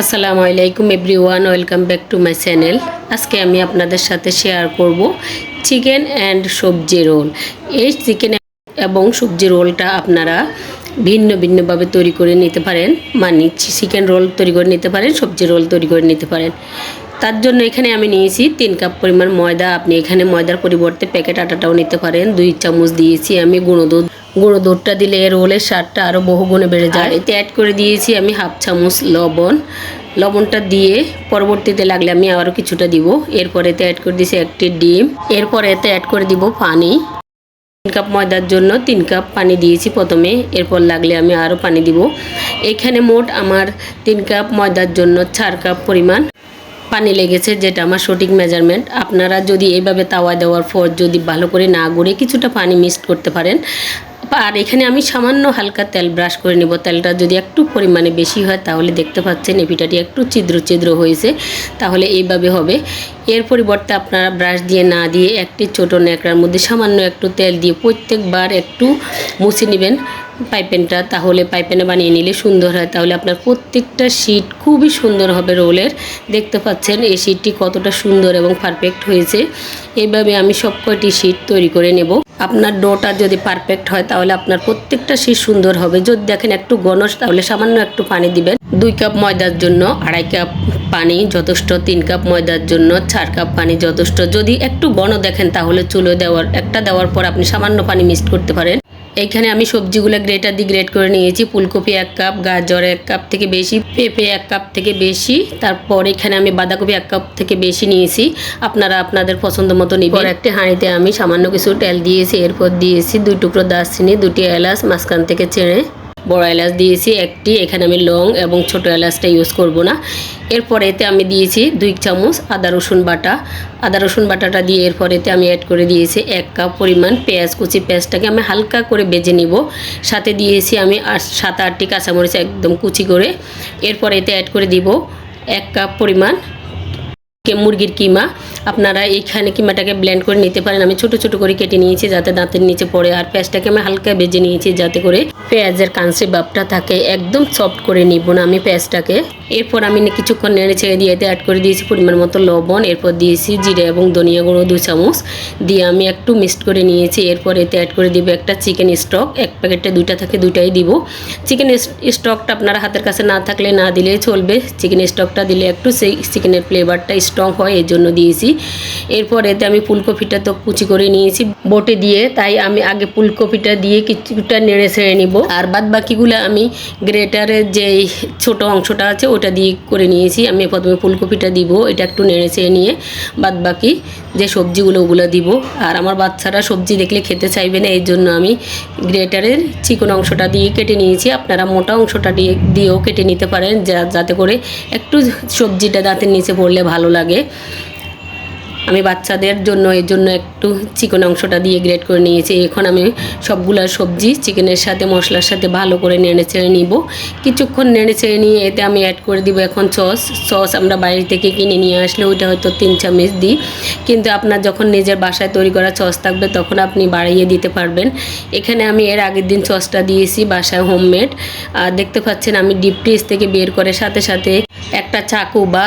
আসসালামু আলাইকুম everyone, welcome back to my channel. আজকে আমি আপনাদের সাথে শেয়ার করব চিকেন অ্যান্ড সবজি রোল। এই চিকেন এবং সবজি রোলটা আপনারা ভিন্ন ভিন্নভাবে তৈরি করে নিতে পারেন মানে চিকেন রোল তৈরি করে নিতে পারেন, সবজি রোল তৈরি করে নিতে পারেন। তার জন্য এখানে আমি নিয়েছি তিন কাপ পরিমাণ ময়দা। আপনি এখানে ময়দার পরিবর্তে প্যাকেট আটাটাও নিতে পারেন। দুই চামচ দিয়েছি আমি গুঁড়ো দুধ। গুঁড়ো দুধটা দিলে এর রোলের স্বাদটা আরও বহু গুণে বেড়ে যায়। এতে অ্যাড করে দিয়েছি আমি হাফ চামচ লবণ। লবণটা দিয়ে পরবর্তীতে লাগলে আমি আরও কিছুটা দিব। এরপর এতে অ্যাড করে দিয়েছি একটি ডিম। এরপর এতে অ্যাড করে দিব পানি। তিন কাপ ময়দার জন্য তিন কাপ পানি দিয়েছি প্রথমে। এরপর লাগলে আমি আরও পানি দিব। এখানে মোট আমার তিন কাপ ময়দার জন্য চার কাপ পরিমাণ পানি লেগেছে, যেটা আমার সঠিক মেজারমেন্ট আপনারা যদি এইভাবে তাওয়া দেওয়ার পর যদি ভালো করে না গড়ে কিছুটা পানি মিক্সড করতে পারেন আর এখানে আমি সামান্য হালকা তেল ব্রাশ করে নেব। তেলটা যদি একটু পরিমাণে বেশি হয়, তাহলে দেখতে পাচ্ছেন এই পিঠাটি একটু ছিদ্র ছিদ্র হয়েছে। তাহলে এইভাবে হবে। এর পরিবর্তে আপনারা ব্রাশ দিয়ে না দিয়ে একটি ছোটো ন্যাকড়ার মধ্যে সামান্য একটু তেল দিয়ে প্রত্যেকবার একটু মুছে নেবেন পাইপেনটা। তাহলে পাইপেনে বানিয়ে নিলে সুন্দর হয়। তাহলে আপনার প্রত্যেকটা শীট খুবই সুন্দর হবে রোলের। দেখতে পাচ্ছেন এই শীটটি কতটা সুন্দর এবং পারফেক্ট হয়েছে। এইভাবে আমি সব কয়টি শীট তৈরি করে নেব। আপনার ডোটা যদি পারফেক্ট হয়, তাহলে আপনার প্রত্যেকটা শীষ সুন্দর হবে। যদি দেখেন একটু গণস তাহলে সামান্য একটু পানি দিবেন। দুই কাপ ময়দার জন্য আড়াই কাপ পানি যথেষ্ট, তিন কাপ ময়দার জন্য চার কাপ পানি যথেষ্ট। যদি একটু গণ দেখেন, তাহলে চুলো দেওয়ার, একটা দেওয়ার পর আপনি সামান্য পানি মিক্সড করতে পারেন। এইখানে আমি সবজিগুলো গ্রেটার দিয়ে গ্রেট করে নিয়েছি। ফুলকপি এক কাপ, গাজর এক কাপ থেকে বেশি, পেঁপে এক কাপ থেকে বেশি, তারপর এখানে আমি বাঁধাকপি এক কাপ থেকে বেশি নিয়েছি। আপনারা আপনাদের পছন্দ মতো নিবেন। একটি হাঁড়িতে আমি সামান্য কিছু তেল দিয়েছি, এরপর দিয়েছি দুই টুকরো দারচিনি, দুটি এলাচ, মাঝখান থেকে চেড়ে বড় এলাচ দিয়েছি, একটি, এখানে আমি লং এবং ছোট এলাচটা ইউজ করব না। এরপর এতে আমি দিয়েছি দুই চামচ আদা রসুন বাটা। আদা রসুন বাটাটা দিয়ে এরপর এতে আমি অ্যাড করে দিয়েছি এক কাপ পরিমাণ পেঁয়াজ কুচি পেঁয়াজটাকে আমি হালকা করে বেজে নিব। সাথে দিয়েছি আমি সাত আটটি কাঁচামরিচ একদম কুচি করে। এরপর এতে অ্যাড করে দিব এক কাপ পরিমাণ মুরগির কিমা, আপনারা এইখানে কিমাটাকে ব্লেন্ড করে নিতে পারেন। আমি ছোট ছোট করে কেটে নিয়েছি যাতে দাঁতের নিচে পড়ে, আর পেঁয়াজটাকে আমি হালকা ভেজে নিয়েছি যাতে করে পেঁয়াজের কাঁচি বাপটা থাকে। একদম সফট করে নিব না আমি পেঁয়াজটাকে। এরপর আমি কিছুক্ষণ নেড়ে ছেড়ে দিয়ে অ্যাড করে দিয়েছি পরিমাণ মতো লবণ। এরপর দিয়েছি জিরে এবং ধনিয়া গুঁড়ো দু চামচ। দিয়ে আমি একটু মিক্সড করে নিয়েছি। এরপর এতে অ্যাড করে দিব একটা চিকেন স্টক এক প্যাকেটে দুইটা থাকে, দুইটাই দিব। চিকেন স্টকটা আপনারা হাতের কাছে না থাকলে না দিলেই চলবে। চিকেন স্টকটা দিলে একটু সেই চিকেনের ফ্লেভারটা স্ট্রং হয়, এর জন্য দিয়েছি। এরপর এতে আমি ফুলকপিটা তো কুচি করে নিয়েছি, বটে দিয়ে। তাই আমি আগে ফুলকপিটা দিয়ে কিছুটা নেড়ে ছেড়ে নিব। আর বাদ বাকিগুলো আমি গ্রেটারের যে ছোট অংশটা আছে, ওটা দিয়ে করে নিয়েছি। আমি প্রথমে ফুলকপিটা দিব, এটা একটু নেড়ে ছেড়ে নিয়ে। বাদ বাকি যে সবজিগুলো, ওগুলো দিব। আর আমার বাচ্চারা সবজি দেখলে খেতে চাইবে না এই জন্য আমি গ্রেটারের চিকন অংশটা দিয়ে কেটে নিয়েছি। আপনারা মোটা অংশটা দিয়ে, দিয়েও কেটে নিতে পারেন, যা- যাতে করে একটু সবজিটা দাঁতের নিচে পড়লে ভালো লাগে। আমি বাচ্চাদের জন্য, এর জন্য একটু চিকন অংশটা দিয়ে গ্রেট করে নিয়েছি। এখন আমি সবগুলা সবজি চিকেনের সাথে, মশলার সাথে ভালো করে নেড়ে চেড়ে নিব। কিছুক্ষণ নেড়ে চেড়ে নিয়ে এতে আমি অ্যাড করে দিব এখন সস সস আমরা বাইরে থেকে কিনে নিয়ে আসলে ওইটা হয়তো তিন চামচ দিই। কিন্তু আপনার যখন নিজের বাসায় তৈরি করা সস থাকবে, তখন আপনি বাড়িয়ে দিতে পারবেন। এখানে আমি এর আগের দিন সসটা দিয়েছি বাসায় হোমমেড আর দেখতে পাচ্ছেন আমি ডিপ ফ্রিজ থেকে বের করে সাথে সাথে একটা চাকু বা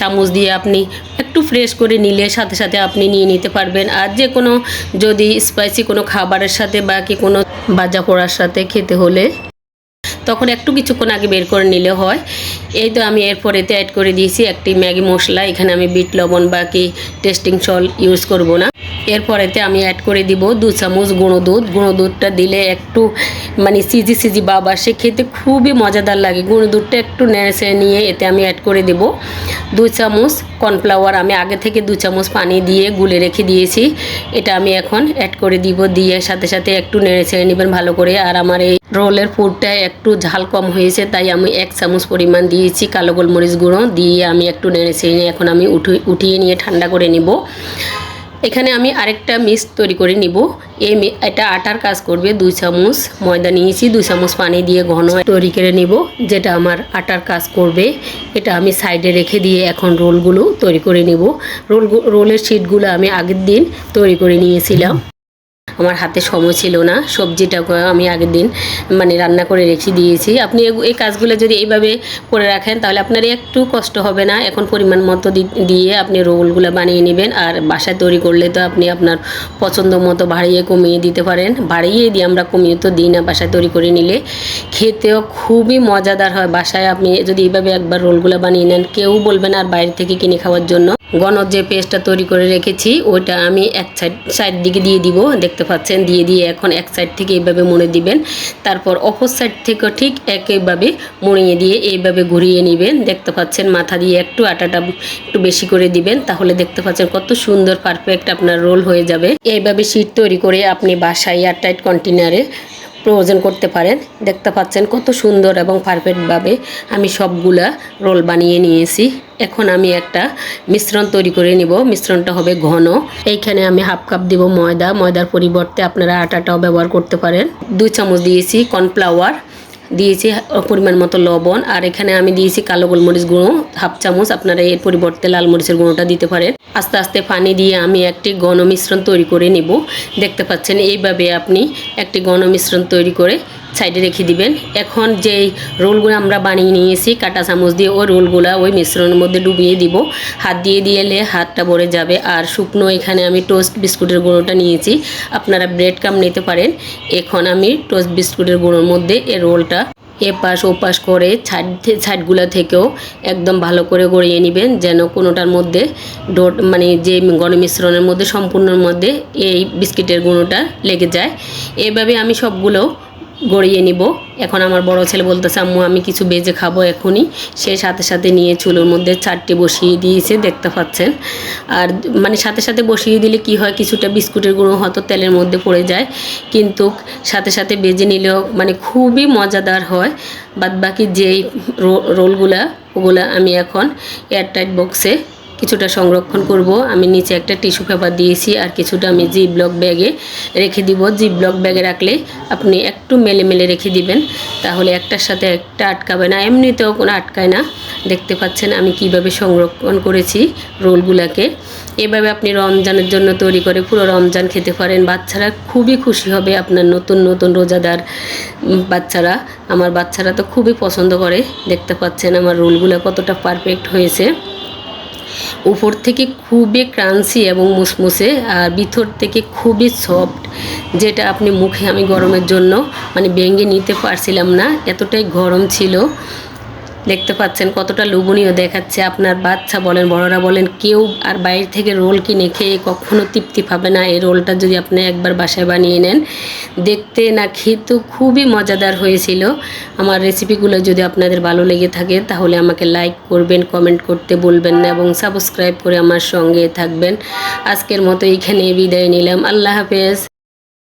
চামচ দিয়ে আপনি একটু ফ্রেশ করে নিলে সাথে সাথে আপনি নিয়ে নিতে পারবেন। আর যে কোনো যদি স্পাইসি কোনো খাবারের সাথে বা কি কোনো বাজা পোড়ার সাথে খেতে হলে তখন একটু কিছুক্ষণ আগে বের করে নিলে হয়। এই তো আমি এরপর এতে অ্যাড করে দিয়েছি একটি ম্যাগি মশলা। এখানে আমি বিট, লবণ বা কি টেস্টিং সল্ট ইউজ করব না। এরপর এতে আমি অ্যাড করে দিব দু চামচ গুঁড়ো দুধ। গুঁড়ো দুধটা দিলে একটু মানে সিজি সিজি বাবা সে খেতে খুবই মজাদার লাগে। গুঁড়ো দুধটা একটু নেড়ে নিয়ে এতে আমি অ্যাড করে দেব দু চামচ কর্নফ্লাওয়ার। আমি আগে থেকে দু চামচ পানি দিয়ে গুলে রেখে দিয়েছি। এটা আমি এখন অ্যাড করে দিব দিয়ে সাথে সাথে একটু নেড়ে ছেড়ে নেবেন ভালো করে। আর আমার এই রোলের ফুডটা একটু ঝাল কম হয়েছে, তাই আমি এক চামচ পরিমাণ দিয়েছি কালো গোলমরিচ গুঁড়ো। দিয়ে আমি একটু নেড়ে ছেড়ে এখন আমি উঠে উঠিয়ে নিয়ে ঠান্ডা করে নিব। এখানে আমি আরেকটা মিক্স তৈরি করে নিব। এই এটা আটার কাজ করবে, দুই চামচ ময়দা নিয়েছি, দুই চামচ পানি দিয়ে ঘন তৈরি করে নিব, যেটা আমার আটার কাজ করবে। এটা আমি সাইডে রেখে দিয়ে এখন রোলগুলো তৈরি করে নিব। রোল রোলের শিটগুলো আমি আগের দিন তৈরি করে নিয়েছিলাম। আমার হাতে সময় ছিল না। সবজিটা আমি আগের দিন মানে রান্না করে রেখে দিয়েছি। আপনি এই কাজগুলো যদি এইভাবে করে রাখেন, তাহলে আপনার একটু কষ্ট হবে না। এখন পরিমাণ মতো দিয়ে আপনি রোলগুলো বানিয়ে নেবেন। আর বাসায় তৈরি করলে তো আপনি আপনার পছন্দ মতো বাড়িয়ে কমিয়ে দিতে পারেন। বাড়িয়ে দিয়ে আমরা কমিয়ে তো দিই না বাসায় তৈরি করে নিলে। খেতেও খুবই মজাদার হয় বাসায়। আপনি যদি এইভাবে একবার রোলগুলো বানিয়ে নেন, কেউ বলবেন আর বাইরে থেকে কিনে খাওয়ার জন্য। গণর যে পেস্টটা তৈরি করে রেখেছি, ওইটা আমি এক সাইড সাইড দিকে দিয়ে দিব। দেখতে পাচ্ছেন, দিয়ে দিয়ে এখন এক সাইড থেকে এইভাবে মুড়ে দিবেন। তারপর অপর সাইড থেকে ঠিক একইভাবে মুড়িয়ে দিয়ে এইভাবে ঘুরিয়ে নেবেন। দেখতে পাচ্ছেন, মাথা দিয়ে একটু আটাটা একটু বেশি করে দিবেন। তাহলে দেখতে পাচ্ছেন কত সুন্দর পারফেক্ট আপনার রোল হয়ে যাবে। এইভাবে শীত তৈরি করে আপনি বাসায় এয়ারটাইট কন্টেনারে প্রয়োজন করতে পারেন। দেখতে পাচ্ছেন কত সুন্দর এবং পারফেক্টভাবে আমি সবগুলা রোল বানিয়ে নিয়েছি। এখন আমি একটা মিশ্রণ তৈরি করে নিব। মিশ্রণটা হবে ঘন। এইখানে আমি হাফ কাপ দিব ময়দা। ময়দার পরিবর্তে আপনারা আটাটাও ব্যবহার করতে পারেন। দুই চামচ দিয়েছি কর্নফ্লাওয়ার দিয়েছি পরিমাণ মতো লবণ, আর এখানে আমি দিয়েছি কালো গোলমরিচ গুঁড়ো, হাফ চামচ, আপনারা এর পরিবর্তে লাল মরিচের গুঁড়োটা দিতে পারেন। আস্তে আস্তে পানি দিয়ে আমি একটি গণমিশ্রণ মিশ্রণ তৈরি করে নেব। দেখতে পাচ্ছেন, এইভাবে আপনি একটি গণমিশ্রণ মিশ্রণ তৈরি করে সাইডে রেখে দিবেন। এখন যেই রোলগুলো আমরা বানিয়ে নিয়েছি, কাটা চামচ দিয়ে ওই রোলগুলো ওই মিশ্রণের মধ্যে ডুবিয়ে দিব। হাত দিয়ে দিয়েলে হাতটা ভরে যাবে। আর শুকনো এখানে আমি টোস্ট বিস্কুটের গুঁড়োটা নিয়েছি। আপনারা ব্রেড কাম নিতে পারেন। এখন আমি টোস্ট বিস্কুটের গুঁড়োর মধ্যে এই রোলটা এপাশ ওপাশ করে ছাদ ছাদগুলো থেকেও একদম ভালো করে গড়িয়ে নেবেন, যেন কোনোটার মধ্যে ডোট মানে যে গণ মিশ্রণের মধ্যে সম্পূর্ণর মধ্যে এই বিস্কিটের গুঁড়োটা লেগে যায়। এভাবে আমি সবগুলো গড়িয়ে নিব। এখন আমার বড় ছেলে বলতেছে, আম্মু, আমি কিছু বেজে খাব এখনই। সে সাথে সাথে নিয়ে চুলোর মধ্যে চারটে বসিয়ে দিয়েছে, দেখতে পাচ্ছেন। আর মানে সাথে সাথে বসিয়ে দিলে কি হয়, কিছুটা বিস্কুটের গুঁড়ো হয়তো তেলের মধ্যে পড়ে যায়। কিন্তু সাথে সাথে বেজে নিলেও মানে খুবই মজাদার হয়। বাদ বাকি যেই রোলগুলা, ওগুলা আমি এখন এয়ারটাইট বক্সে কিছুটা সংরক্ষণ করব। আমি নিচে একটা টিস্যু পেপার দিয়েছি আর কিছুটা আমি জি ব্লক ব্যাগে রেখে দিব। জি ব্লক ব্যাগে রাখলে আপনি একটু মেলে মেলে রেখে দিবেন। তাহলে একটার সাথে একটা আটকাবে না। এমনিতেও কোনো আটকায় না। দেখতে পাচ্ছেন আমি কীভাবে সংরক্ষণ করেছি রোলগুলোকে। এভাবে আপনি রমজানের জন্য তৈরি করে পুরো রমজান খেতে পারেন। বাচ্চারা খুবই খুশি হবে আপনার নতুন নতুন রোজাদার বাচ্চারা। আমার বাচ্চারা তো খুবই পছন্দ করে। দেখতে পাচ্ছেন আমার রোলগুলো কতটা পারফেক্ট হয়েছে। উপর থেকে খুবই ক্রান্সি এবং মুসমুসে আর ভিতর থেকে খুবই সফট যেটা আপনি মুখে আমি গরমের জন্য মানে ভেঙে নিতে পারছিলাম না, এতটাই গরম ছিল। দেখতে পাচ্ছেন কতটা লোভনীয় দেখাচ্ছে আপনার বাচ্চা বলেন, বড়রা বলেন, কেউ আর বাইরে থেকে রোল কিনে খেয়ে কখনো তৃপ্তি পাবে না। এই রোলটা যদি আপনি একবার বাসায় বানিয়ে নেন, দেখতে না খেতে খুবই মজাদার হয়েছিল। আমার রেসিপিগুলো যদি আপনাদের ভালো লেগে থাকে, তাহলে আমাকে লাইক করবেন কমেন্ট করতে বলবেন না এবং সাবস্ক্রাইব করে আমার সঙ্গে থাকবেন। আজকের মতো এইখানে বিদায় নিলাম। আল্লাহ হাফেজ।